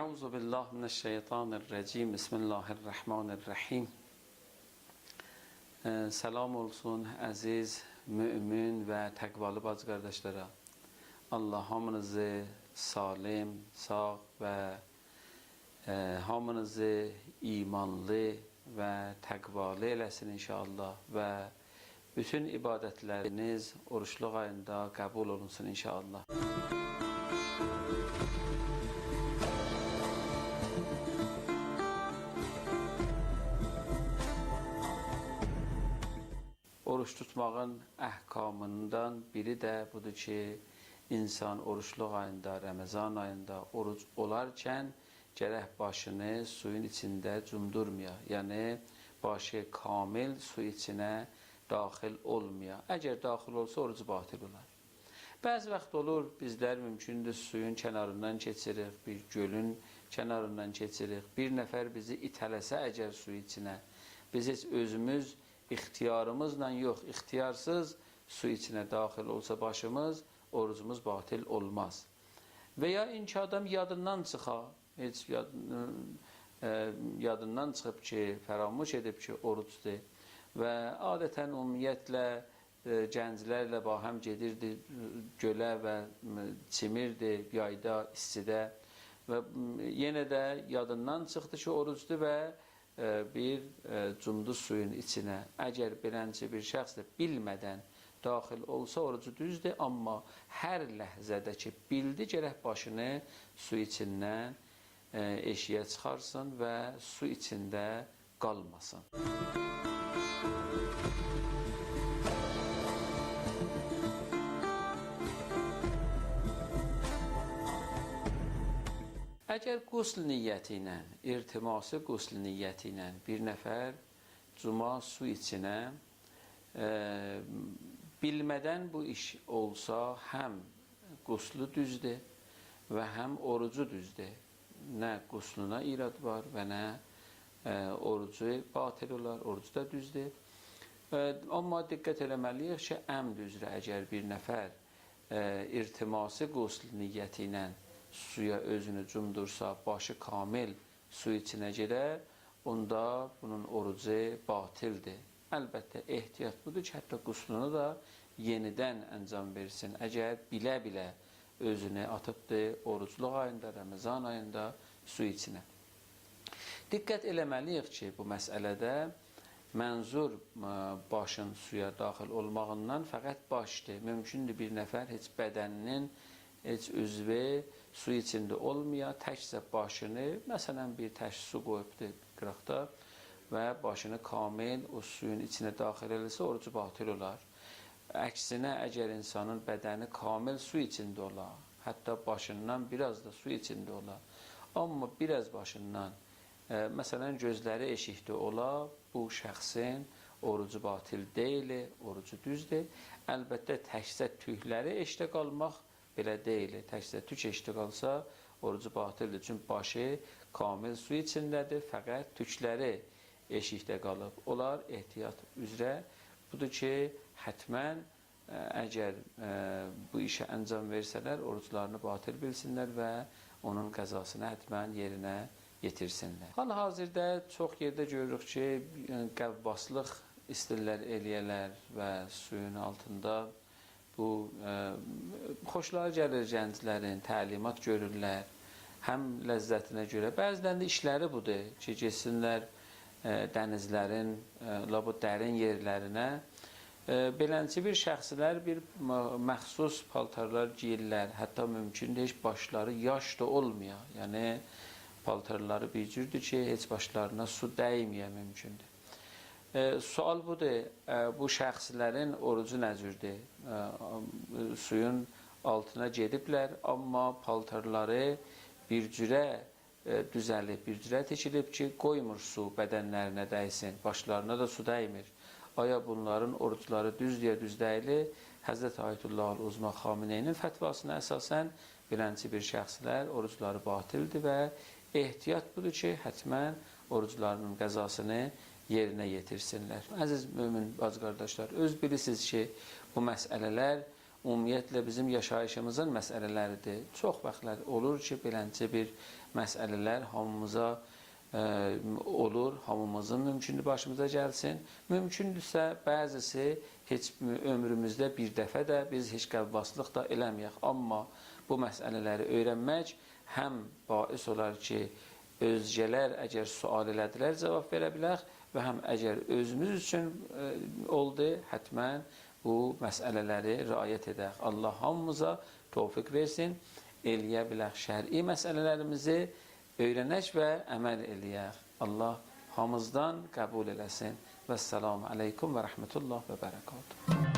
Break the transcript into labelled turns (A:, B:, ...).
A: Euzu billahi mineşşeytanirracim. Bismillahirrahmanirrahim. Ee, Selam olsun əziz mümin və təqvalı bacı qardaşlara. Allah hamınızı salim, sağ və e, hamınızı imanlı və təqvalı eləsin inşallah və bütün ibadətləriniz oruçluq ayında qəbul olunsun inşallah. Oruç tutmağın əhkamından biri də budur ki, insan oruçluq ayında, Ramazan ayında oruç olarkən gərək başını suyun içində cumdurmaya. Yəni başı kamil su içinə daxil olmaya. Əgər daxil olsa orucu batil olar. Bəzi vaxt olur bizlər mümkündür suyun kənarından keçirik, bir gölün kənarından keçirik. Bir nəfər bizi itələsə əgər su içinə, biz heç özümüz ixtiyarımızla yox, ixtiyarsız su içinə daxil olsa başımız, orucumuz batil olmaz. Və ya inki adam yadından çıxa, heç yad, e, yadından çıxıb ki, fəramuş edib ki, orucdur və adətən ümumiyyətlə e, gənclərlə bahəm gedirdi gölə və çimirdi yayda, istidə və yenə də yadından çıxdı ki, orucdur və bir e, cumdu suyun içinə. Əgər beləncə bir şəxs də bilmədən daxil olsa orucu düzdür, amma hər ləhzədə ki, bildi gərək başını su içindən e, eşiyə çıxarsın və su içində qalmasın. Əgər qusl niyyəti ilə, irtiması qusl niyyəti ilə bir nəfər cuma su içinə e, bilmədən bu iş olsa, həm quslu düzdür və həm orucu düzdür. Nə qusluna irad var və nə e, orucu batil olar, orucu da düzdür. E, amma diqqət eləməliyik ki, əmd üzrə əgər bir nəfər e, irtiması qusl niyyəti ilə suya özünü cumdursa, başı kamil su içinə gedər, onda bunun orucu batildir. Əlbəttə, ehtiyat budur ki, hətta quslunu da yenidən əncam versin. Əgər bilə-bilə özünü atıbdır orucluq ayında, Ramazan ayında su içinə. Diqqət eləməliyik ki, bu məsələdə mənzur başın suya daxil olmağından fəqət başdır. Mümkündür bir nəfər heç bədəninin heç üzvü su içində olmaya, təkcə başını, məsələn bir tək su qoyubdur qıraqda və başını kamil o suyun içinə daxil eləsə orucu batil olar. Əksinə, əgər insanın bədəni kamil su içində ola, hətta başından biraz da su içində ola, amma biraz başından, e, məsələn gözləri eşikdə ola, bu şəxsin orucu batil deyil, orucu düzdür. Əlbəttə təkcə tükləri eşdə qalmaq belə deyil. Təkcə tük eşitə qalsa orucu batildir. Çünki başı kamil su içindədir, fəqət tükləri eşikdə qalıb. Onlar ehtiyat üzrə budur ki, hətmən ə, əgər ə, bu işə əncam versələr, oruclarını batil bilsinlər və onun qəzasını hətmən yerinə yetirsinlər. Hal-hazırda çox yerdə görürük ki, qəvvaslıq istirlər eləyələr və suyun altında bu ə, xoşlara gəlir gənclərin, təlimat görürlər, həm ləzzətinə görə. Bəzilərində işləri budur ki, getsinlər ə, dənizlərin, ə, bu dərin yerlərinə. Ə, beləncə bir şəxslər bir məxsus paltarlar geyirlər, hətta mümkündür heç başları yaş da olmaya. Yəni paltarları bir cürdür ki, heç başlarına su dəyməyə mümkündür. E, sual budur, e, bu şəxslərin orucu nə cürdür? E, suyun altına gediblər, amma paltarları bir cürə e, düzəlib, bir cürə tikilib ki, qoymur su bədənlərinə dəysin, başlarına da su dəymir. Aya bunların orucları düzdür, düz deyil. Həzrət Ayətullah Uzma Xameneyinin fətvasına əsasən bilənci bir şəxslər orucları batildir və ehtiyat budur ki, hətmən oruclarının qəzasını yerinə yetirsinlər. Əziz mömin bacı qardaşlar, öz bilirsiniz ki, bu məsələlər ümumiyyətlə bizim yaşayışımızın məsələləridir. Çox vaxtlar olur ki, beləncə bir məsələlər hamımıza ə, olur, hamımızın mümkündür başımıza gəlsin. Mümkündürsə bəzisi heç ömrümüzdə bir dəfə də biz heç qəvvaslıq da eləməyək. Amma bu məsələləri öyrənmək həm bais olar ki, özgələr əgər sual elədilər, cavab verə biləq və həm əgər özümüz üçün ə, oldu, həttəmən bu məsələləri riayət edək. Allah hamımıza tövfiq versin. Eləyə bilək şər'i məsələlərimizi öyrənək və əməl eləyək. Allah hamımızdan qəbul eləsin. Və səlamu aleykum və rəhmətullah və bərəkatuhu.